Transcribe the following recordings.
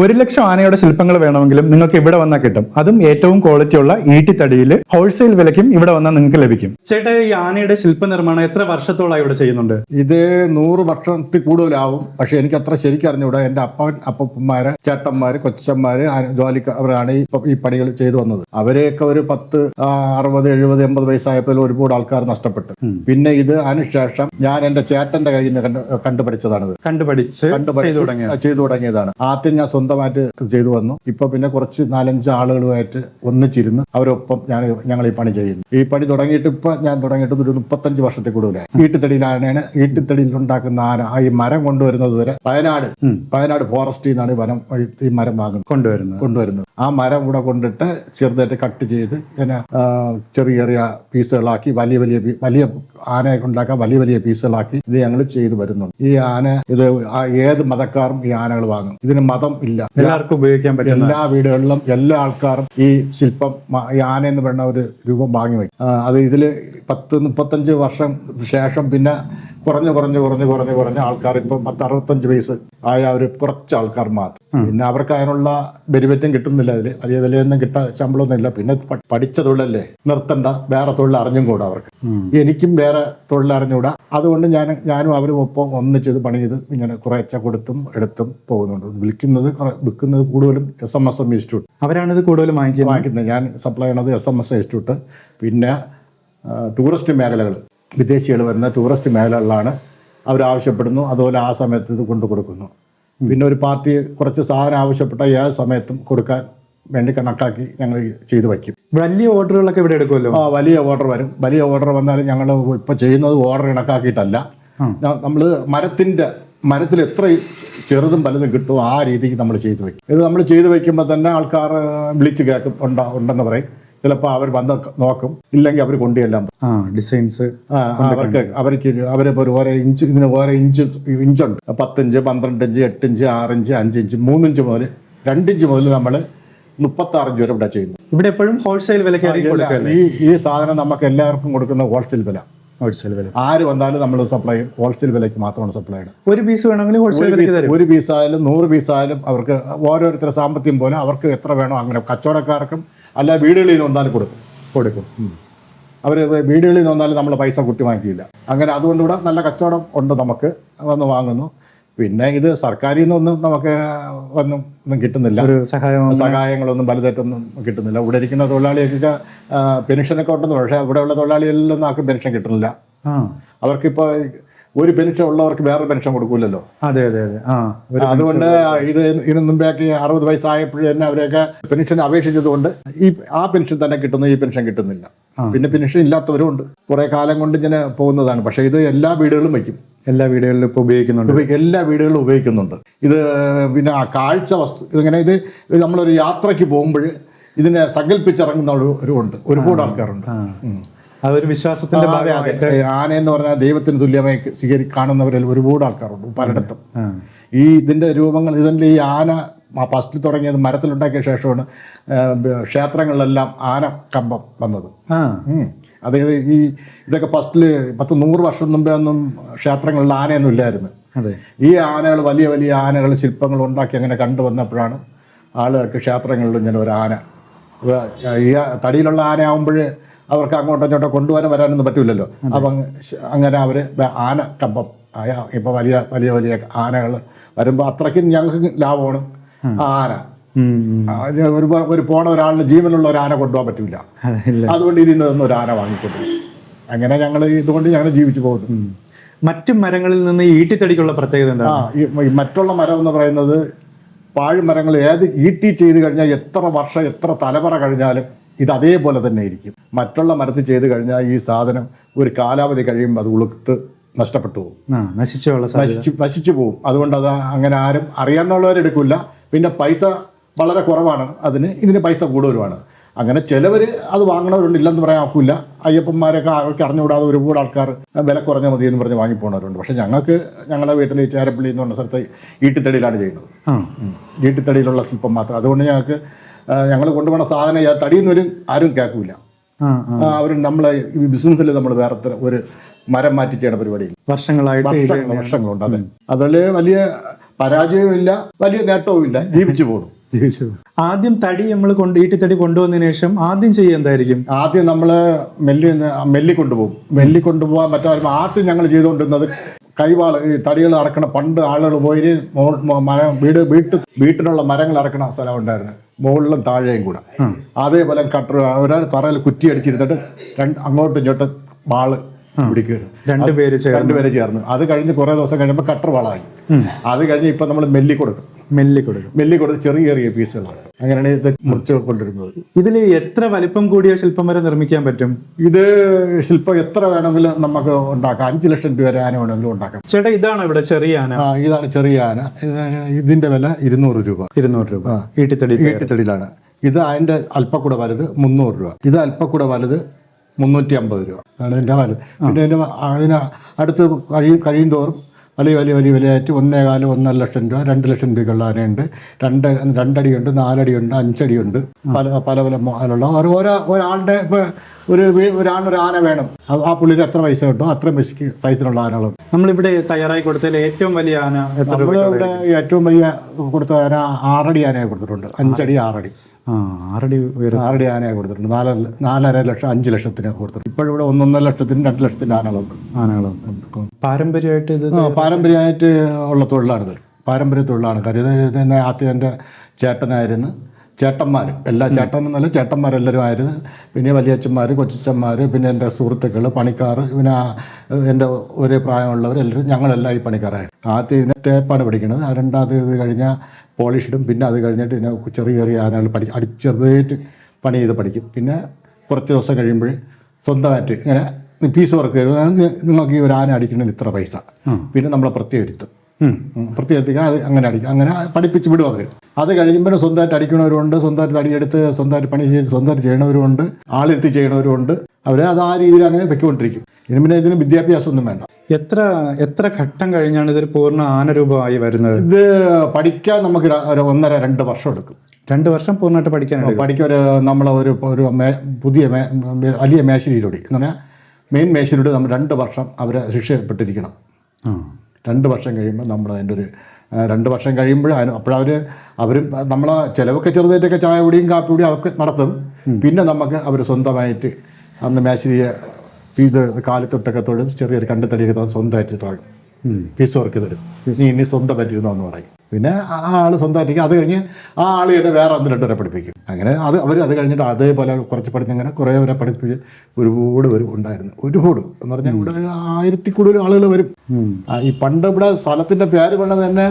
ഒരു ലക്ഷം ആനയുടെ ശില്പങ്ങൾ വേണമെങ്കിലും നിങ്ങൾക്ക് ഇവിടെ വന്നാൽ കിട്ടും. അതും ഏറ്റവും ക്വാളിറ്റി ഉള്ള ഈട്ടിത്തടിയിൽ ഹോൾസെയിൽ വിലയ്ക്കും ഇവിടെ വന്നാൽ നിങ്ങൾക്ക് ലഭിക്കും. ചേട്ടാ ഈ ആനയുടെ ശില്പ നിർമ്മാണം എത്ര വർഷത്തോളം ഇവിടെ ചെയ്യുന്നുണ്ട്? ഇത് നൂറ് വർഷത്തിൽ കൂടുതലാവും. പക്ഷെ എനിക്ക് അത്ര ശരിക്കും അറിഞ്ഞുകൂടാ. എന്റെ അപ്പൻ അപ്പന്മാര് ചേട്ടന്മാര് കൊച്ചന്മാര് ജോലി അവരാണ് ഈ പണികൾ ചെയ്തു വന്നത്. അവരെയൊക്കെ ഒരു പത്ത് അറുപത് എഴുപത് എൺപത് വയസ്സായപ്പോൾ ഒരുപാട് ആൾക്കാർ നഷ്ടപ്പെട്ടു. പിന്നെ ഇത് അതിനുശേഷം ഞാൻ എന്റെ ചേട്ടന്റെ കയ്യിൽ നിന്ന് കണ്ടുപഠിച്ചതാണ് കണ്ടുപഠിച്ചതാണിത്. കണ്ടുപഠിച്ച് ചെയ്തു തുടങ്ങിയതാണ്. ആദ്യം ഞാൻ സ്വന്തമായിട്ട് ചെയ്തു വന്നു. ഇപ്പൊ പിന്നെ കുറച്ച് നാലഞ്ച് ആളുകളുമായിട്ട് ഒന്നിച്ചിരുന്ന് അവരൊപ്പം ഞാൻ ഞങ്ങൾ ഈ പണി ചെയ്യുന്നു. ഈ പണി തുടങ്ങിയിട്ട് ഇപ്പൊ ഞാൻ തുടങ്ങിയിട്ട് ഒരു മുപ്പത്തഞ്ച് വർഷത്തിൽ കൂടുതലായി. ഈട്ടിത്തടിയിലാണ് ഈട്ടിത്തടിയിൽ ഉണ്ടാക്കുന്ന ആന ആ ഈ മരം കൊണ്ടുവരുന്നത് വരെ വയനാട്. വയനാട് ഫോറസ്റ്റിൽ നിന്നാണ് വനം ഈ- മരം വാങ്ങുന്നത്. കൊണ്ടുവരുന്നത്. കൊണ്ടുവരുന്നത്. ആ മരം കൂടെ കൊണ്ടിട്ട് ചെറുതായിട്ട് കട്ട് ചെയ്ത് ഇങ്ങനെ ചെറിയ ചെറിയ പീസുകളാക്കി വലിയ വലിയ വലിയ ആന ഉണ്ടാക്കാൻ വലിയ വലിയ പീസുകളാക്കി ഇത് ഞങ്ങൾ ചെയ്തു വരുന്നുണ്ട്. ഈ ആന ഇത് ഏത് മതക്കാരും ഈ ആനകൾ വാങ്ങും. ഇതിന് മതം ഇല്ല. എല്ലാവർക്കും ഉപയോഗിക്കാൻ പറ്റും എല്ലാ വീടുകളിലും എല്ലാ ആൾക്കാരും ഈ ശില്പം ഈ ആന എന്ന് പറയുന്ന ഒരു രൂപം വാങ്ങി വയ്ക്കും. അത് ഇതിൽ പത്ത് മുപ്പത്തഞ്ച് വർഷം ശേഷം പിന്നെ കുറഞ്ഞു കുറഞ്ഞു കുറഞ്ഞു കുറഞ്ഞു കുറഞ്ഞ് ആൾക്കാർ ഇപ്പം പത്ത് അറുപത്തഞ്ച് വയസ്സ് ആയ ഒരു കുറച്ച് ആൾക്കാർ മാത്രം. പിന്നെ അവർക്ക് അതിനുള്ള ബെനിഫിറ്റും കിട്ടുന്നില്ല അതിൽ വലിയ വിലയൊന്നും കിട്ടാ ശമ്പളമൊന്നും ഇല്ല പിന്നെ പഠിച്ച തൊഴിലല്ലേ? നിർത്തണ്ട വേറെ തൊഴിൽ അറിഞ്ഞും കൂടാ അവർക്ക്. എനിക്കും വേറെ തൊഴിൽ അറിഞ്ഞുകൂടാ. അതുകൊണ്ട് ഞാൻ ഞാനും അവരും ഒപ്പം ഒന്നിച്ചത് പണി ചെയ്ത് ഇങ്ങനെ കുറേച്ച കൊടുത്തും എടുത്തും പോകുന്നുണ്ട്. വിളിക്കുന്നത് കുറെ- വിൽക്കുന്നത് കൂടുതലും S M S M institute അവരാണിത് കൂടുതലും വാങ്ങിക്കുന്നത്? വാങ്ങിക്കുന്നത്. ഞാൻ സപ്ലൈ ചെയ്യണത് എസ് എം എസ് ഇൻസ്റ്റിറ്റ്യൂട്ട് പിന്നെ ടൂറിസ്റ്റ് മേഖലകൾ വിദേശികൾ വരുന്ന ടൂറിസ്റ്റ് മേഖലകളിലാണ് അവരാവശ്യപ്പെടുന്നു അതുപോലെ ആ സമയത്ത് ഇത് കൊണ്ടു കൊടുക്കുന്നു പിന്നെ ഒരു പാർട്ടി കുറച്ച് സാധനം ആവശ്യപ്പെട്ട ഏത് സമയത്തും കൊടുക്കാൻ വേണ്ടി കണക്കാക്കി ഞങ്ങൾ ചെയ്തു വയ്ക്കും. വലിയ ഓർഡറുകളൊക്കെ ഇവിടെ എടുക്കുമല്ലോ? ആ വലിയ ഓർഡർ വരും. വലിയ ഓർഡർ വന്നാലും ഞങ്ങൾ ഇപ്പോൾ ചെയ്യുന്നത് ഓർഡർ കണക്കാക്കിയിട്ടല്ല. നമ്മൾ മരത്തിന്റെ മരത്തിൽ എത്ര ചെറുതും പലതും കിട്ടുമോ ആ രീതിക്ക് നമ്മൾ ചെയ്തു വയ്ക്കും. ഇത് നമ്മൾ ചെയ്തു വയ്ക്കുമ്പോൾ തന്നെ ആൾക്കാർ വിളിച്ച് കേൾക്കും ഉണ്ടാ ഉണ്ടെന്ന് പറയും. ചിലപ്പോൾ അവർ വന്ന് നോക്കും. ഇല്ലെങ്കിൽ അവർ കൊണ്ടുവല്ലാം. ആ ഡിസൈൻസ് അവർക്ക് അവർക്ക് അവരിപ്പോൾ ഒരു ഓരോ ഇഞ്ച് ഇതിന് ഓരോ ഇഞ്ച് ഇഞ്ചുണ്ട്. പത്തിഞ്ച് പന്ത്രണ്ട് ഇഞ്ച് എട്ട് ഇഞ്ച് ആറ് ഇഞ്ച് അഞ്ച് ഇഞ്ച് മൂന്നിഞ്ച് മുതൽ രണ്ടിഞ്ച് മുതൽ നമ്മൾ മുപ്പത്താറിഞ്ച് വരെ ഇവിടെ ചെയ്യുന്നു. ഇവിടെ എപ്പോഴും ഹോൾസെയിൽ വില എല്ലാ- കൊടുക്കുക ഈ ഈ സാധനം നമുക്ക് എല്ലാവർക്കും കൊടുക്കുന്ന ഹോൾസെയിൽ വില. ഹോൾസെയിൽ വില. ആര് വന്നാലും നമ്മൾ സപ്ലൈ ചെയ്യും. ഹോൾസെയിൽ വിലയ്ക്ക് മാത്രമാണ് സപ്ലൈ ചെയ്യുന്നത് ഒരു പീസ് വേണമെങ്കിൽ ഹോൾസെയിൽ ഒരു വിലയ്ക്ക് പീസ് പീസായാലും നൂറ് പീസായാലും അവർക്ക് ഓരോരുത്തരുടെ സാമ്പത്തികം പോലെ അവർക്ക് എത്ര വേണോ അങ്ങനെ കച്ചവടക്കാർക്കും അല്ല വീടുകളിൽ നിന്ന് വന്നാലും കൊടുക്കും. കൊടുക്കും. അവർ വീടുകളിൽ നിന്ന് വന്നാലും നമ്മൾ പൈസ കുട്ടി വാങ്ങിക്കില്ല. അങ്ങനെ അതുകൊണ്ട് ഇവിടെ നല്ല കച്ചവടം ഉണ്ട് നമുക്ക്. വന്ന് വാങ്ങുന്നു. പിന്നെ ഇത് സർക്കാരിൽ നിന്നൊന്നും നമുക്ക് ഒന്നും ഒന്നും കിട്ടുന്നില്ല. ഒരു സഹായം സഹായങ്ങളൊന്നും വലുതായിട്ടൊന്നും കിട്ടുന്നില്ല. ഇവിടെ ഇരിക്കുന്ന തൊഴിലാളികൾക്ക് പെൻഷനൊക്കെ ഉണ്ടെന്ന് പക്ഷേ ഇവിടെയുള്ള തൊഴിലാളികളിലൊന്നും ആർക്കും പെൻഷൻ കിട്ടുന്നില്ല. അവർക്കിപ്പോൾ ഒരു പെൻഷൻ ഉള്ളവർക്ക് വേറെ പെൻഷൻ കൊടുക്കൂലല്ലോ. അതെ അതെ അതെ. ആ അതുകൊണ്ട് ഇത് ഇതിന് മുമ്പേക്ക് അറുപത് വയസ്സായപ്പോഴും തന്നെ അവരെയൊക്കെ പെൻഷൻ അപേക്ഷിച്ചതുകൊണ്ട് ഈ ആ പെൻഷൻ തന്നെ കിട്ടുന്നു ഈ പെൻഷൻ കിട്ടുന്നില്ല. പിന്നെ പെൻഷൻ ഇല്ലാത്തവരും ഉണ്ട്. കുറെ കാലം കൊണ്ട് ഇങ്ങനെ പോകുന്നതാണ്. പക്ഷേ ഇത് എല്ലാ വീടുകളും വയ്ക്കും. എല്ലാ വീടുകളിലും ഇപ്പോൾ ഉപയോഗിക്കുന്നുണ്ട്. എല്ലാ വീടുകളിലും ഉപയോഗിക്കുന്നുണ്ട്. ഇത് പിന്നെ ആ കാഴ്ച വസ്തു ഇതിങ്ങനെ ഇത് നമ്മളൊരു യാത്രയ്ക്ക് പോകുമ്പോൾ ഇതിനെ സങ്കല്പിച്ചിറങ്ങുന്ന ഒരു ഉണ്ട്. ഒരുപാട് ആൾക്കാരുണ്ട്. അതൊരു വിശ്വാസത്തിന്റെ. ആന എന്ന് പറഞ്ഞാൽ ദൈവത്തിന് തുല്യമായി സ്വീകരി കാണുന്നവരിൽ ഒരുപാട് ആൾക്കാരുണ്ട് പലയിടത്തും. ഈ ഇതിന്റെ രൂപങ്ങൾ ഇതിന്റെ ഈ ആന ഫസ്റ്റ് തുടങ്ങിയത് മരത്തിലുണ്ടാക്കിയ ശേഷമാണ് ക്ഷേത്രങ്ങളിലെല്ലാം ആന കമ്പം വന്നത്. അതായത് ഈ ഇതൊക്കെ ഫസ്റ്റിൽ പത്ത് നൂറ് വർഷം മുമ്പേ ഒന്നും ക്ഷേത്രങ്ങളിൽ ആനയൊന്നും ഇല്ലായിരുന്നു. ഈ ആനകൾ വലിയ വലിയ ആനകൾ ശില്പങ്ങൾ ഉണ്ടാക്കി അങ്ങനെ കണ്ടുവന്നപ്പോഴാണ് ആളുകൾക്ക് ക്ഷേത്രങ്ങളിൽ ഇങ്ങനെ ഒരു ആന. ഈ തടിയിലുള്ള ആന ആകുമ്പോൾ അവർക്ക് അങ്ങോട്ടോ ഇങ്ങോട്ടോ കൊണ്ടുപോകാനും വരാനൊന്നും പറ്റില്ലല്ലോ അപ്പം അങ്ങ് അങ്ങനെ അവർ ആന കമ്പം ഇപ്പോൾ വലിയ വലിയ വലിയ ആനകൾ വരുമ്പോൾ അത്രയ്ക്കും ഞങ്ങൾക്ക് ലാഭമാണ്. ആന. ഒരു ഒരു പോണ ഒരാളിന് ജീവനുള്ള ഒരു ആന കൊണ്ടുപോകാൻ പറ്റില്ല അതുകൊണ്ട് ഇതിൽ നിന്ന് ഒരു ആന വാങ്ങിക്കൊണ്ടു അങ്ങനെ ഞങ്ങൾ ഇതുകൊണ്ട് ഞങ്ങൾ ജീവിച്ചു പോകുന്നു. മറ്റു മരങ്ങളിൽ നിന്ന് ഈട്ടിത്തടിക്കുള്ള പ്രത്യേകത എന്താ മറ്റുള്ള മരം എന്ന് പറയുന്നത് പാഴ്മരങ്ങൾ ഏത് ഈട്ടി ചെയ്ത് കഴിഞ്ഞാൽ എത്ര വർഷം എത്ര തലമുറ കഴിഞ്ഞാലും ഇത് അതേപോലെ തന്നെ ഇരിക്കും. മറ്റുള്ള മരത്തിൽ ചെയ്ത് കഴിഞ്ഞാൽ ഈ സാധനം ഒരു കാലാവധി കഴിയുമ്പോൾ അത് ഉളുത്ത് നഷ്ടപ്പെട്ടു പോകും. നശിച്ചു നശിച്ചു പോകും. അതുകൊണ്ട് അത് അങ്ങനെ ആരും അറിയാന്നുള്ളവരെടുക്കില്ല പിന്നെ പൈസ വളരെ കുറവാണ്. അതിന് ഇതിന് പൈസ കൂടുതലുമാണ്. അങ്ങനെ ചിലവർ അത് വാങ്ങണവരുണ്ട്. ഇല്ലെന്ന് പറയാൻ ഒക്കില്ല അയ്യപ്പന്മാരൊക്കെ അവർക്ക് അറിഞ്ഞുകൂടാതെ ഒരുപാട് ആൾക്കാർ വില കുറഞ്ഞ മതി എന്ന് പറഞ്ഞ് വാങ്ങിപ്പോണവരുണ്ട്. പക്ഷേ ഞങ്ങൾക്ക് ഞങ്ങളുടെ വീട്ടിൽ ഈ ചേരപ്പള്ളി എന്ന് പറഞ്ഞ സ്ഥലത്ത് ഈട്ടിത്തടിയിലാണ് ചെയ്യുന്നത്. ഈട്ടിത്തടിയിലുള്ള ശില്പം മാത്രം. അതുകൊണ്ട് ഞങ്ങൾക്ക് ഞങ്ങൾ കൊണ്ടുപോകുന്ന സാധനം നിന്നൊരു ആരും കേൾക്കില്ല അവർ നമ്മളെ ഈ ബിസിനസ്സിൽ നമ്മൾ വേറെ ഒരു മരം മാറ്റി ചെയ്യണ പരിപാടി വർഷങ്ങളായിട്ട് വർഷങ്ങളുണ്ട്. അതെ. അതിൽ വലിയ പരാജയവും ഇല്ല വലിയ നേട്ടവും ഇല്ല ജീവിച്ചു പോകും ജീവിച്ചു ആദ്യം തടി നമ്മൾ കൊണ്ട് ഈട്ടിത്തടി കൊണ്ടുവന്നതിന് ശേഷം ആദ്യം ചെയ്യുക എന്തായിരിക്കും? ആദ്യം നമ്മൾ മെല്ലി മെല്ലി കൊണ്ടുപോകും. മെല്ലി കൊണ്ടുപോകാൻ പറ്റാതെ ആദ്യം ഞങ്ങൾ ചെയ്തുകൊണ്ടിരുന്നത് കൈവാൾ ഈ തടികൾ അറക്കണ പണ്ട് ആളുകൾ പോയി മരം വീട് വീട്ട് വീട്ടിനുള്ള മരങ്ങൾ അറക്കണ സ്ഥലം ഉണ്ടായിരുന്നു. മുകളിലും താഴെയും കൂടെ. അതേപോലെ കട്ടർ ഒരാൾ തറയിൽ കുറ്റി അടിച്ചിരുന്നിട്ട് രണ്ട് അങ്ങോട്ടും ഇങ്ങോട്ടും വാൾ പിടിക്കുകയായിരുന്നു. രണ്ടുപേര് ചേർന്ന്. രണ്ടുപേരെ ചേർന്ന്. അത് കഴിഞ്ഞ് കുറേ ദിവസം കഴിയുമ്പോൾ കട്ടർ വാളായി. അത് കഴിഞ്ഞ് ഇപ്പം നമ്മൾ മെല്ലി കൊടുക്കും മെല്ലി കൊടുക്കും മെല്ലി കൊടുത്ത് ചെറിയ ചെറിയ പീസുകളാണ്. അങ്ങനെയാണ് ഇത് മുറിച്ച് കൊണ്ടിരുന്നത് ഇതിൽ എത്ര വലിപ്പം കൂടിയ ശില്പം വരെ നിർമ്മിക്കാൻ പറ്റും? ഇത് ശില്പം എത്ര വേണമെങ്കിലും നമുക്ക് ഉണ്ടാക്കാം. അഞ്ച് ലക്ഷം രൂപ വരെ ആന വേണമെങ്കിലും ഉണ്ടാക്കാം. ചേട്ടാ ഇതാണ് ഇവിടെ ചെറിയ ആന? ആ ഇതാണ് ചെറിയ ആന. ഇതിന്റെ വില ഇരുന്നൂറ് രൂപ. ഇരുന്നൂറ് രൂപ. ഈട്ടിത്തടി ഈട്ടിത്തടിയിലാണ്. ഇത് അതിന്റെ അല്പക്കൂടെ വലുത് മുന്നൂറ് രൂപ. ഇത് അല്പക്കൂടെ വലുത് മുന്നൂറ്റി അമ്പത് രൂപ. ആണ് ഇതിന്റെ വലുത്. പിന്നെ അതിന് അടുത്ത് കഴിയും കഴിയും തോറും വലിയ വലിയ വലിയ വിലയായിട്ട് ഒന്നേകാൽ ഒന്നര ലക്ഷം രൂപ രണ്ട് ലക്ഷം രൂപയ്ക്കുള്ള ആനയുണ്ട്. രണ്ട് രണ്ടടിയുണ്ട് നാലടിയുണ്ട് അഞ്ചടിയുണ്ട്. പല പല പല ഓരോ ഓരോ ഒരാളുടെ ഇപ്പോൾ ഒരു ഒരാണൊരു ആന വേണം. ആ- പുള്ളിയിൽ പുള്ളിക്ക് എത്ര പൈസ കിട്ടും? അത്രയും പൈസക്ക് സൈസിലുള്ള ആനകളും. നമ്മളിവിടെ തയ്യാറായി കൊടുത്തതിൽ ഏറ്റവും വലിയ ആന എത്ര ഇവിടെ ഏറ്റവും വലിയ കൊടുത്ത ആന ആറടി ആനയെ കൊടുത്തിട്ടുണ്ട്. അഞ്ചടി ആറടി. ആ ആറടി ആറടി ആനയെ കൊടുത്തിട്ടുണ്ട്. നാല് നാലര ലക്ഷം അഞ്ച് ലക്ഷത്തിന് കൊടുത്തിട്ടുണ്ട്. ഇപ്പോഴിവിടെ ഒന്നൊന്നര ലക്ഷത്തിന് രണ്ട് ലക്ഷത്തിന്റെ ആനകളുണ്ട്. ആനകളുണ്ട്. പാരമ്പര്യമായിട്ട് ഇത് പാരമ്പര്യമായിട്ട് ഉള്ള തൊഴിലാണിത് പാരമ്പര്യ തൊഴിലാണ്. ഇതിനെ ആദ്യം എന്റെ ചേട്ടനായിരുന്നു. ചേട്ടന്മാർ എല്ലാ ചേട്ടൻ എന്നല്ല ചേട്ടന്മാരെല്ലാവരും ആയിരുന്നു. പിന്നെ വലിയച്ഛന്മാർ കൊച്ചച്ഛന്മാർ പിന്നെ എന്റെ സുഹൃത്തുക്കൾ പണിക്കാർ പിന്നെ എന്റെ ഒരേ പ്രായമുള്ളവർ എല്ലാവരും ഞങ്ങളെല്ലാം ഈ പണിക്കാരായിരുന്നു ആദ്യം ഇതിനെ തേപ്പാണ് പഠിക്കുന്നത്. ആ രണ്ടാമത് ഇത് കഴിഞ്ഞാൽ പോളിഷിടും പിന്നെ അത് കഴിഞ്ഞിട്ട് പിന്നെ ചെറിയ ചെറിയ ആനകൾ പഠി അടിച്ചെറുതായിട്ട് പണി ചെയ്ത് പഠിക്കും. പിന്നെ കുറച്ച് ദിവസം കഴിയുമ്പോൾ സ്വന്തമായിട്ട് ഇങ്ങനെ പീസ് വർക്ക് തരും. നിങ്ങൾക്ക് ഈ ഒരു ആന അടിക്കുന്നതിന് ഇത്ര പൈസ. പിന്നെ നമ്മളെ പ്രത്യേകം ഇരുത്തും. ഉം, അത് അങ്ങനെ അടിക്കും. അങ്ങനെ പഠിപ്പിച്ച് വിടും അവർ അത് കഴിയുമ്പോൾ സ്വന്തമായിട്ട് അടിക്കണവരുണ്ട് സ്വന്തമായിട്ട് തടിയെടുത്ത് സ്വന്തമായിട്ട് പണി ചെയ്ത് സ്വന്തമായിട്ട് ചെയ്യണവരുണ്ട് ആളെത്തി ചെയ്യണവരുണ്ട്. അവർ അത് ആ രീതിയിൽ അങ്ങനെ വെക്കൊണ്ടിരിക്കും. ഇതിന് പിന്നെ ഇതിന് വിദ്യാഭ്യാസമൊന്നും വേണ്ട. എത്ര എത്ര ഘട്ടം കഴിഞ്ഞാണ് ഇതൊരു പൂർണ ആനരൂപമായി വരുന്നത്? ഇത് പഠിക്കാൻ നമുക്ക് ഒന്നര രണ്ട് വർഷം എടുക്കും. രണ്ട് വർഷം പൂർണമായിട്ട് പഠിക്കാൻ പഠിക്കാൻ ഒരു നമ്മളെ ഒരു ഒരു പുതിയ വലിയ മേശരിയിലൂടെ എന്ന് പറഞ്ഞാൽ മെയിൻ മേശരിയുടെ നമ്മൾ രണ്ട് വർഷം അവരെ ശിക്ഷപ്പെട്ടിരിക്കണം. രണ്ട് വർഷം കഴിയുമ്പോൾ നമ്മൾ അതിന്റെ ഒരു രണ്ട് വർഷം കഴിയുമ്പോൾ അതിന് അപ്പോഴവർ അവരും നമ്മളെ ചിലവൊക്കെ ചെറുതായിട്ടൊക്കെ ചായ കുടിയും കാപ്പി കുടിയും അതൊക്കെ നടത്തും. പിന്നെ നമുക്ക് അവർ സ്വന്തമായിട്ട് അന്ന് മേശരിയെ ഇത് കാലത്തൊട്ടൊക്കെ തൊഴും ചെറിയൊരു കണ്ടെത്തടിയൊക്കെ തന്ന് സ്വന്തമായിട്ട് തുടങ്ങും പീസ് വർക്ക് തരും. നീ ഇനി സ്വന്തം ഇരുന്നോ എന്ന് പറയും. പിന്നെ ആ ആൾ സ്വന്തമായിരിക്കും അത് കഴിഞ്ഞ് ആ ആൾ തന്നെ വേറെ ഒന്ന് രണ്ടുപേരെ പഠിപ്പിക്കും. അങ്ങനെ അത് അവർ അത് കഴിഞ്ഞിട്ട് അതേപോലെ കുറച്ച് പഠിച്ച് അങ്ങനെ കുറേ പേരെ പഠിപ്പിച്ച് ഒരുപാട് വരും ഉണ്ടായിരുന്നു. ഒരുപാട് എന്ന് പറഞ്ഞാൽ ഇവിടെ ഒരു ആയിരത്തി കൂടുതൽ ആളുകൾ വരും. ഈ പണ്ട് ഇവിടെ സ്ഥലത്തിന്റെ പേര് പറഞ്ഞത് തന്നെ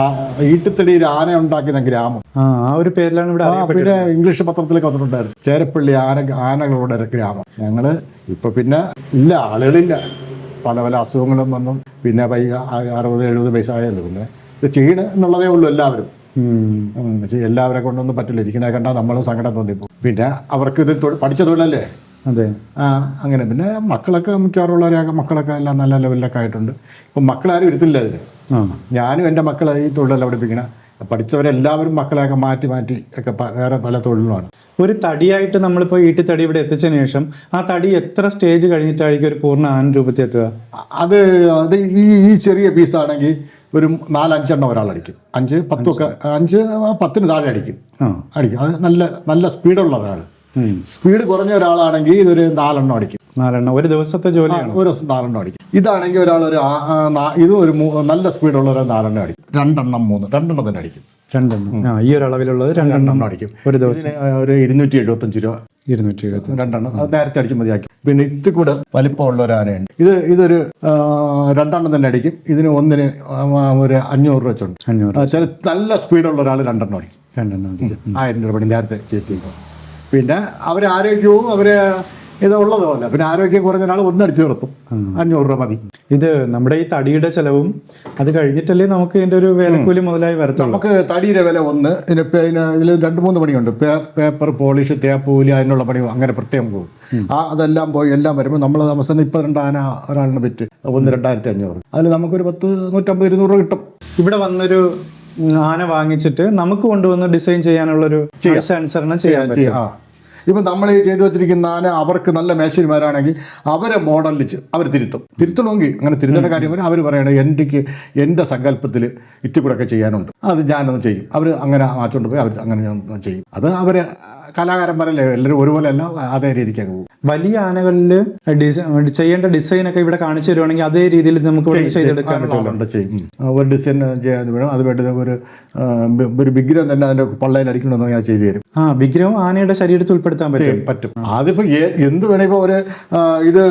ആ, ഈട്ടിത്തടിയിൽ ആന ഉണ്ടാക്കുന്ന ഗ്രാമം. ആ ഒരു പേരിലാണ് ഇവിടെ പിന്നെ ഇംഗ്ലീഷ് പത്രത്തിലൊക്കെ വന്നിട്ടുണ്ടായിരുന്നു. ചേരപ്പള്ളി ആന ആനകളുടെ ഒരു ഗ്രാമം. ഞങ്ങൾ ഇപ്പം പിന്നെ ഇല്ല ആളുകളില്ല. പല പല അസുഖങ്ങളും വന്നും. പിന്നെ പൈ അറുപത് എഴുപത് വയസ്സായല്ലോ പിന്നെ. ഇത് ചെയ്യണ എന്നുള്ളതേ ഉള്ളൂ എല്ലാവരും. എല്ലാവരെ കൊണ്ടൊന്നും പറ്റില്ല. ഇരിക്കണേ കണ്ടാൽ നമ്മളും സങ്കടം തോന്നിപ്പോ പിന്നെ അവർക്ക് ഇതിൽ പഠിച്ച തൊഴിലല്ലേ? അതെ. ആ അങ്ങനെ. പിന്നെ മക്കളൊക്കെ മിക്കവാറുള്ളവരൊക്കെ മക്കളൊക്കെ എല്ലാം നല്ല ലെവലിലൊക്കെ ആയിട്ടുണ്ട്. ഇപ്പം മക്കളാരും ഇരുത്തില്ല അതിന് ആ. ഞാനും എന്റെ മക്കളെ ഈ തൊഴിലെല്ലാം പഠിപ്പിക്കണ. പഠിച്ചവരെല്ലാവരും മക്കളെയൊക്കെ മാറ്റി മാറ്റി ഒക്കെ വേറെ പല തൊഴിലുമാണ്. ഒരു തടിയായിട്ട് നമ്മളിപ്പോൾ ഈട്ടി തടി ഇവിടെ എത്തിച്ചതിന് ശേഷം ആ തടി എത്ര സ്റ്റേജ് കഴിഞ്ഞിട്ടായിരിക്കും ഒരു പൂർണ ആന രൂപത്തിൽ എത്തുക? അത് അത് ഈ ഈ ചെറിയ പീസാണെങ്കിൽ ഒരു നാലഞ്ചെണ്ണം ഒരാളടിക്കും അഞ്ച് പത്തൊക്കെ അഞ്ച്. പത്തിന് താഴെ അടിക്കും. അടിക്കും. അത് നല്ല നല്ല സ്പീഡുള്ള ഒരാൾ സ്പീഡ് കുറഞ്ഞ ഒരാളാണെങ്കിൽ ഇതൊരു നാലെണ്ണം അടിക്കും. നാലെണ്ണം. ഒരു ദിവസത്തെ ജോലി ഒരു ദിവസം നാലെണ്ണം അടിക്കും. ഇതാണെങ്കിൽ ഒരാൾ ഒരു ഇത് ഒരു നല്ല സ്പീഡുള്ള ഒരു നാലെണ്ണം അടിക്കും. രണ്ടെണ്ണം മൂന്ന് രണ്ടെണ്ണം തന്നെ അടിക്കും. രണ്ടെണ്ണം. ഈ ഒരു അളവിലുള്ളത് രണ്ടെണ്ണം രണ്ടെണ്ണം അടിക്കും. ഒരു ദിവസം. ഒരു ഇരുന്നൂറ്റി എഴുപത്തഞ്ച് രൂപ. ഇരുന്നൂറ്റി എഴുപത്തി രണ്ടെണ്ണം. അത് നേരത്തെ അടിച്ച് മതിയാക്കി. പിന്നെ ഇത്തി കൂടെ വലിപ്പമുള്ള ഒരു ആനയുണ്ട്. ഇത് ഇതൊരു രണ്ടെണ്ണം തന്നെ അടിക്കും. ഇതിന് ഒന്നിന് ഒരു അഞ്ഞൂറ് രൂപ വെച്ചുണ്ട്. അഞ്ഞൂറ് ചില നല്ല സ്പീഡുള്ള ഒരാൾ രണ്ടെണ്ണം അടിക്കും. രണ്ടെണ്ണം അടിക്കും. ആയിരം രൂപ പണി നേരത്തെ ചെയ്തിരിക്കും പിന്നെ അവരെ ആരോഗ്യവും അവർ ഇത് ഉള്ളതുപോലെ പിന്നെ ആരോഗ്യം കുറഞ്ഞ ഒരാൾ ഒന്നടിച്ചു നിർത്തും. അഞ്ഞൂറ് രൂപ മതി. ഇത് നമ്മുടെ ഈ തടിയുടെ ചെലവും അത് കഴിഞ്ഞിട്ടല്ലേ നമുക്ക് ഇതിന്റെ ഒരു വേലക്കൂലി മുതലായി വരത്തുള്ളൂ? നമുക്ക് തടിയുടെ വില ഒന്ന് ഇതിന് ഇതിൽ രണ്ട് മൂന്ന് പണിയുണ്ട്. പേപ്പർ പോളിഷ് തേപ്പൂലി അതിനുള്ള പണി അങ്ങനെ പ്രത്യേകം പോകും. ആ അതെല്ലാം പോയി എല്ലാം വരുമ്പോൾ നമ്മൾ താമസം ഇപ്പം രണ്ടാന ഒരാളിന് പറ്റ് ഒന്ന് രണ്ടായിരത്തി അഞ്ഞൂറ്. അതിൽ നമുക്കൊരു പത്ത് നൂറ്റമ്പത് ഇരുന്നൂറ് രൂപ കിട്ടും. ഇവിടെ വന്നൊരു ആന വാങ്ങിച്ചിട്ട് നമുക്ക് കൊണ്ടുവന്ന് ഡിസൈൻ ചെയ്യാനുള്ളൊരു അനുസരണം ചെയ്യാൻ പറ്റും. ഇപ്പം നമ്മൾ ഈ ചെയ്തു വെച്ചിരിക്കുന്ന ആന അവർക്ക് നല്ല മേശരിമാരാണെങ്കിൽ അവരെ മോഡലിച്ച് അവർ തിരുത്തും. തിരുത്തണമെങ്കിൽ അങ്ങനെ തിരുത്തേണ്ട കാര്യം അവർ പറയണേ എനിക്ക് എന്റെ സങ്കല്പത്തിൽ ഇത്തിക്കൂടൊക്കെ ചെയ്യാനുണ്ട്. അത് ഞാനൊന്ന് ചെയ്യും. അവർ അങ്ങനെ മാറ്റൊണ്ട് പോയി അവർ അങ്ങനെ ഞാൻ ചെയ്യും. അത് അവർ കലാകാരന്മാരല്ലേ എല്ലാവരും ഒരുപോലെ അല്ല അതേ രീതിക്ക് അങ്ങ് പോകും. വലിയ ആനകളിൽ ചെയ്യേണ്ട ഡിസൈൻ ഒക്കെ ഇവിടെ കാണിച്ചു തരുവാണെങ്കിൽ അതേ രീതിയിൽ നമുക്ക് ചെയ്യും. ഒരു ഡിസൈൻ ചെയ്യാൻ വേണം. അത് വേണ്ടത് ഒരു ഒരു വിഗ്രഹം തന്നെ അതിന്റെ പള്ളയിൽ അടിക്കണമെന്ന് ഞാൻ ചെയ്തു തരും. ആ വിഗ്രഹം ആനയുടെ ശരീരത്തിൽ ഉൾപ്പെടുത്താൻ പറ്റും. പറ്റും. അതിപ്പോൾ എന്ത് വേണേ ഇപ്പോൾ ഒരു ഇത്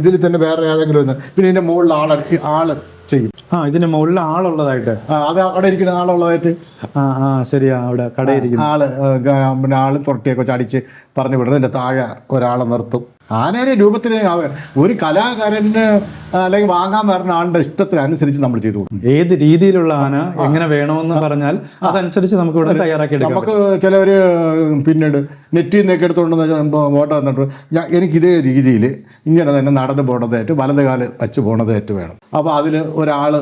ഇതിൽ തന്നെ വേറെ ഏതെങ്കിലും ഒന്ന്. പിന്നെ ഇതിന്റെ മുകളിൽ ആൾ ആൾ ചെയ്യും. ആ ഇതിന് മുകളിൽ ആളുള്ളതായിട്ട്. അത് അവിടെ ഇരിക്കുന്ന ആളുള്ളതായിട്ട്. ആ ആ ശരിയാ അവിടെ കടയിരിക്കുന്ന ആൾ പിന്നെ ആൾ തൊട്ടിയൊക്കെ ചടിച്ച് പറഞ്ഞു വിടുന്നു എന്റെ താഴെ ഒരാളെ നിർത്തും. ആനയുടെ രൂപത്തിന് ഒരു കലാകാരന് അല്ലെങ്കിൽ വാങ്ങാൻ വരുന്ന ആളുടെ ഇഷ്ടത്തിനനുസരിച്ച് നമ്മൾ ചെയ്തു കൊടുക്കും. ഏത് രീതിയിലുള്ള ആന എങ്ങനെ വേണമെന്ന് പറഞ്ഞാൽ അതനുസരിച്ച് നമുക്ക് ഇവിടെ തയ്യാറാക്കി എടുക്കാം നമുക്ക് ചിലവർ പിന്നീട് നെറ്റിൽ നിന്നൊക്കെ എടുത്തുകൊണ്ട് ഫോട്ടോ തന്നിട്ട് ഞാൻ എനിക്ക് ഇതേ രീതിയിൽ ഇങ്ങനെ തന്നെ നടന്നു പോണതായിട്ട് വലത് കാൽ വച്ച് പോണതായിട്ട് വേണം. അപ്പോൾ അതിൽ ഒരാൾ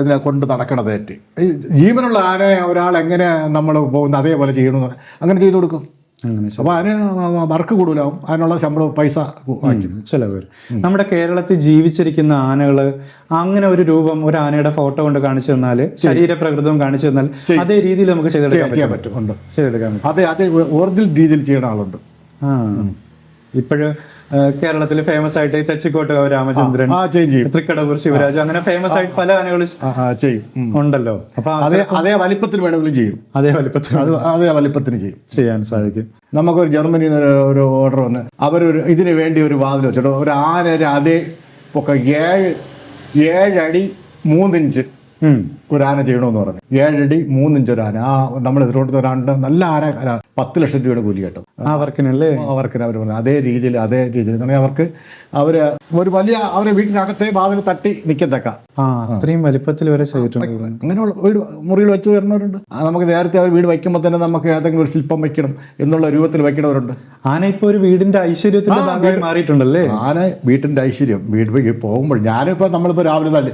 ഇതിനെ കൊണ്ട് നടക്കണതായിട്ട് ഈ ജീവനുള്ള ആനയെ ഒരാൾ എങ്ങനെ നമ്മൾ പോകുന്ന അതേപോലെ ചെയ്യണമെന്ന് പറഞ്ഞാൽ അങ്ങനെ ചെയ്തു കൊടുക്കും. അപ്പോൾ അതിന് വർക്ക് കൂടുതലാവും. അതിനുള്ള ശമ്പളം പൈസ ചിലവ് ചിലവ് നമ്മുടെ കേരളത്തിൽ ജീവിച്ചിരിക്കുന്ന ആനകൾ അങ്ങനെ ഒരു രൂപം ഒരു ആനയുടെ ഫോട്ടോ കൊണ്ട് കാണിച്ചു തന്നാൽ ശരീരപ്രകൃതവും കാണിച്ചു തന്നാൽ അതേ രീതിയിൽ നമുക്ക് ചെയ്തെടുക്കാൻ പറ്റും. ചെയ്തെടുക്കാൻ പറ്റും. അതെ അതെ ഒറിജിനൽ രീതിയിൽ ചെയ്യുന്ന ആളുണ്ട്. ആ. ഇപ്പോഴ് കേരളത്തിൽ ഫേമസ് ആയിട്ട് ഈ തെച്ചിക്കോട്ട് രാമചന്ദ്രൻ ചെയ്യും തൃക്കടവൂർ ശിവരാജ് അങ്ങനെ ഫേമസ് ആയിട്ട് പല ആനകളും ചെയ്യും. ഉണ്ടല്ലോ. അപ്പൊ അതേ അതേ വലിപ്പത്തിൽ വേണമെങ്കിലും ചെയ്യും. അതേ വലിപ്പത്തിൽ അതേ വലിപ്പത്തിന് ചെയ്യും. ചെയ്യാൻ സാധിക്കും. നമുക്കൊരു ജർമ്മനിയിൽ നിന്ന് ഒരു- ഓർഡർ വന്ന് അവരൊരു ഇതിന് വേണ്ടി ഒരു വാതിൽ വെച്ചിട്ട് ഒരു ആനര അതേ ഒക്കെ ഏഴ് ഏഴടി മൂന്നിഞ്ച്. ഒരു ആന ചെയ്യണമെന്ന് പറഞ്ഞു. ഏഴടി മൂന്നിഞ്ച് ഒരു ആന ആ നമ്മൾ എതിരോട്ട് ഒരാണ്ട് നല്ല ആന അല്ല, പത്ത് ലക്ഷം രൂപയുടെ കൂലി കേട്ടത് ആ വർക്കിനല്ലേ? ആ വർക്കിന് അവർ പറഞ്ഞു. അതേ രീതിയിൽ അതേ രീതിയിൽ. പറഞ്ഞാൽ അവർക്ക് അവർ ഒരു വലിയ അവരെ വീട്ടിനകത്തെ വാതിൽ തട്ടി നിൽക്കത്തക്ക ആ അത്രയും വലിപ്പത്തിൽ വരെ ചെയ്തിട്ടുണ്ട് അങ്ങനെയുള്ള വീട് മുറിയിൽ വെച്ച് വരുന്നവരുണ്ട്. ആ, നമുക്ക് നേരത്തെ അവർ വീട് വയ്ക്കുമ്പോൾ തന്നെ നമുക്ക് ഏതെങ്കിലും ഒരു ശില്പം വയ്ക്കണം എന്നുള്ള രൂപത്തിൽ വയ്ക്കുന്നവരുണ്ട്. ആന ഇപ്പൊ ഒരു വീടിന്റെ ഐശ്വര്യത്തിന്റെ ഭാഗമായി മാറിയിട്ടുണ്ടല്ലേ? ആന വീട്ടിന്റെ ഐശ്വര്യം. വീട് പോകുമ്പോൾ ഞാനിപ്പോൾ നമ്മളിപ്പോൾ രാവിലെ തന്നെ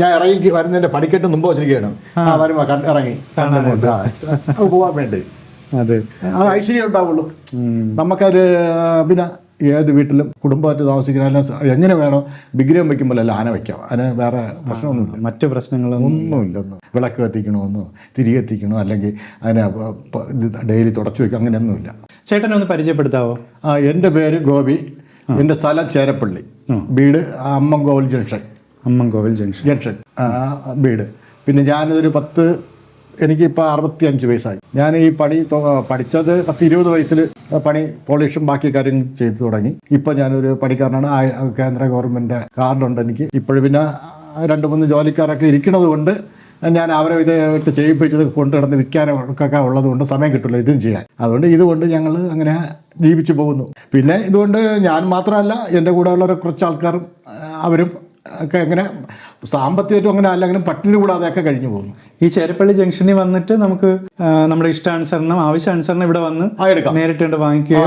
ഞാൻ ഇറങ്ങി വരുന്നതിന്റെ പടിക്കെട്ട് മുമ്പ് വെച്ചിരിക്കുകയാണ് ആ. ഇറങ്ങി. പോവാൻ വേണ്ടി. അതെ. അത് ഐശ്വര്യം ഉണ്ടാവുള്ളൂ. നമുക്കത് പിന്നെ ഏത് വീട്ടിലും കുടുംബമായിട്ട് താമസിക്കുന്ന എങ്ങനെ വേണോ വിഗ്രഹം അല്ല ആന വെക്കാം അതിന് വേറെ പ്രശ്നമൊന്നുമില്ല. മറ്റു പ്രശ്നങ്ങളൊന്നും ഒന്നുമില്ല ഒന്നും. വിളക്ക് കത്തിക്കണമെന്നോ തിരികെ എത്തിക്കണോ അല്ലെങ്കിൽ അതിനെ ഡെയിലി തുടച്ചു വെക്കുക അങ്ങനെയൊന്നുമില്ല. ചേട്ടനെ ഒന്ന് പരിചയപ്പെടുത്താവോ? ആ, എന്റെ പേര് ഗോപി. എന്റെ സ്ഥലം ചേരപ്പള്ളി. വീട് Ammankovil junction. Ammankovil junction. Junction. വീട്. പിന്നെ ഞാനതൊരു പത്ത് എനിക്കിപ്പോൾ അറുപത്തി അഞ്ച് വയസ്സായി ഞാൻ ഈ പണി പഠിച്ചത് പത്ത് ഇരുപത് വയസ്സിൽ പണി പോളിഷും ബാക്കി കാര്യങ്ങൾ ചെയ്തു തുടങ്ങി. ഇപ്പം ഞാനൊരു പണിക്കാരനാണ്. കേന്ദ്ര ഗവൺമെന്റ് കാർഡുണ്ട് എനിക്ക്. ഇപ്പോഴും പിന്നെ രണ്ട് മൂന്ന് ജോലിക്കാരൊക്കെ ഇരിക്കണത് കൊണ്ട് ഞാൻ അവരെ ഇതായിട്ട് ചെയ്യിപ്പിച്ചത് കൊണ്ട് കിടന്ന് വിൽക്കാനൊക്കെ ഉള്ളത് കൊണ്ട് സമയം കിട്ടില്ല ഇതും ചെയ്യാൻ. അതുകൊണ്ട് ഇതുകൊണ്ട് ഞങ്ങൾ അങ്ങനെ ജീവിച്ചു പോകുന്നു. പിന്നെ ഇതുകൊണ്ട് ഞാൻ മാത്രമല്ല എന്റെ കൂടെയുള്ള കുറച്ച് ആൾക്കാരും അവരും ഒക്കെ അങ്ങനെ സാമ്പത്തികമായിട്ടും അങ്ങനെ അല്ല അങ്ങനെ പട്ടിണി കൂടാതെ ഒക്കെ കഴിഞ്ഞു പോകുന്നു. ഈ ചേരപ്പള്ളി ജംഗ്ഷനിൽ വന്നിട്ട് നമുക്ക് നമ്മുടെ ഇഷ്ടാനുസരണം ആവശ്യാനുസരണം ഇവിടെ വന്ന് നേരിട്ട് കണ്ട് വാങ്ങിക്കുക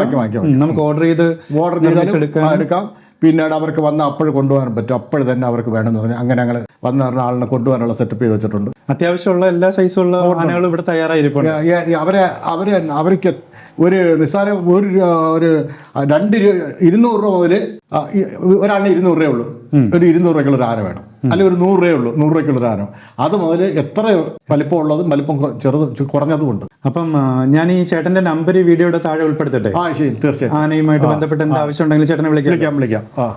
നമുക്ക് ഓർഡർ ചെയ്ത് ഓർഡർ എടുക്കാം. പിന്നീട് അവർക്ക് വന്ന് അപ്പോഴും കൊണ്ടുപോകാൻ പറ്റും. അപ്പോൾ തന്നെ അവർക്ക് വേണമെന്ന് പറഞ്ഞാൽ അങ്ങനെ ഞങ്ങൾ വന്ന് പറഞ്ഞ ആളിനെ കൊണ്ടുപോകാനുള്ള സെറ്റപ്പ് ചെയ്ത് വെച്ചിട്ടുണ്ട്. അത്യാവശ്യമുള്ള എല്ലാ സൈസുള്ള ആനകളും ഇവിടെ തയ്യാറായിരിക്കും അവരെ അവരെ അവർക്ക് ഒരു നിസ്സാര ഒരു ഒരു രണ്ട് ഇരുന്നൂറ് രൂപ മുതൽ ഒരാളിന് ഇരുന്നൂറ് രൂപയേ ഉള്ളൂ. ഒരു ഇരുന്നൂറ് രൂപയ്ക്കുള്ള ഒരു ആന വേണം. അല്ലെങ്കിൽ ഒരു നൂറ് രൂപയേ ഉള്ളൂ നൂറ് രൂപയ്ക്കുള്ള ഒരു ആന. അത് മുതൽ എത്ര വലിപ്പം ഉള്ളതും വലിപ്പം ചെറുതും കുറഞ്ഞതും ഉണ്ട്. അപ്പം ഞാൻ ഈ ചേട്ടന്റെ നമ്പർ ഈ വീഡിയോയുടെ താഴെ ഉൾപ്പെടുത്തട്ടെ? ആ ശരി തീർച്ചയായും ആനയുമായിട്ട് ബന്ധപ്പെട്ട് എന്ത് ആവശ്യം ഉണ്ടെങ്കിലും ചേട്ടനെ വിളിക്കാം. വിളിക്കാം വിളിക്കാം. ആ.